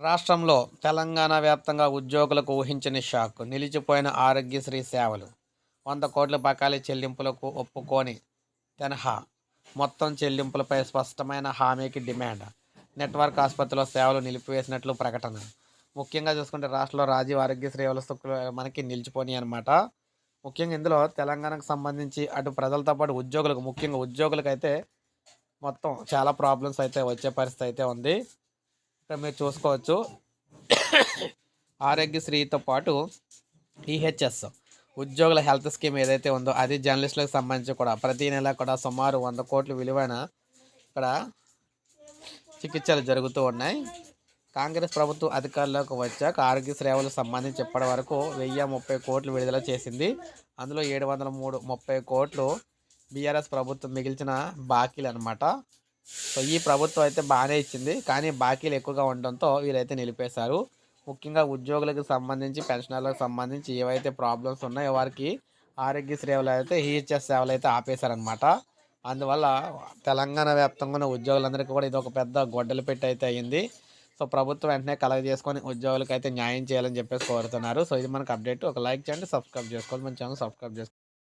రాష్ట్రంలో తెలంగాణ వ్యాప్తంగా ఉద్యోగులకు ఊహించని షాక్ నిలిచిపోయిన ఆరోగ్యశ్రీ సేవలు. వంద కోట్ల బకాయిల చెల్లింపులకు ఒప్పుకోని తెనహా. మొత్తం చెల్లింపులపై స్పష్టమైన హామీకి డిమాండ్. నెట్వర్క్ ఆసుపత్రిలో సేవలు నిలిపివేసినట్లు ప్రకటన. ముఖ్యంగా చూసుకుంటే రాష్ట్రంలో రాజీవ్ ఆరోగ్యశ్రీ వ్యవస్థ మనకి నిలిచిపోయి అనమాట ముఖ్యంగా ఇందులో తెలంగాణకు సంబంధించి అటు ప్రజలతో పాటు ఉద్యోగులకు ముఖ్యంగా ఉద్యోగులకు అయితే మొత్తం చాలా ప్రాబ్లమ్స్ అయితే వచ్చే పరిస్థితి అయితే ఉంది. ఇక్కడ మీరు చూసుకోవచ్చు. ఆరోగ్యశ్రీతో పాటు ఈహెచ్ఎస్ ఉద్యోగుల హెల్త్ స్కీమ్ ఏదైతే ఉందో అది జర్నలిస్టులకు సంబంధించి కూడా ప్రతి నెల కూడా సుమారు వంద కోట్ల విలువైన ఇక్కడ చికిత్సలు జరుగుతూ ఉన్నాయి. కాంగ్రెస్ ప్రభుత్వం అధికారంలోకి వచ్చాక ఆరోగ్య సేవలకు సంబంధించి ఇప్పటి వరకు వెయ్యి ముప్పై కోట్లు విడుదల చేసింది. అందులో ఏడు వందల మూడు ముప్పై కోట్లు బీఆర్ఎస్ ప్రభుత్వం మిగిల్చిన బాకీలు అనమాట సో ఈ ప్రభుత్వం అయితే బాగానే ఇచ్చింది. కానీ బాకీలు ఎక్కువగా ఉండడంతో వీరైతే నిలిపేశారు. ముఖ్యంగా ఉద్యోగులకు సంబంధించి పెన్షనర్లకు సంబంధించి ఏవైతే ప్రాబ్లమ్స్ ఉన్నాయో వారికి ఆరోగ్య సేవలు అయితే ఈహెచ్ఎస్ సేవలు అయితే ఆపేశారనమాట అందువల్ల తెలంగాణ వ్యాప్తంగా ఉన్న ఉద్యోగులందరికీ కూడా ఇది ఒక పెద్ద గొడ్డలు పెట్టి అయితే అయ్యింది సో ప్రభుత్వం వెంటనే కలెక్ట్ చేసుకొని ఉద్యోగులకు అయితే న్యాయం చేయాలని చెప్పేసి కోరుతున్నారు. సో ఇది మనకు అప్డేట్. ఒక లైక్ చేయండి సబ్స్క్రైబ్ చేసుకోవాలి. మన ఛానల్ సబ్స్క్రైబ్ చేసుకోండి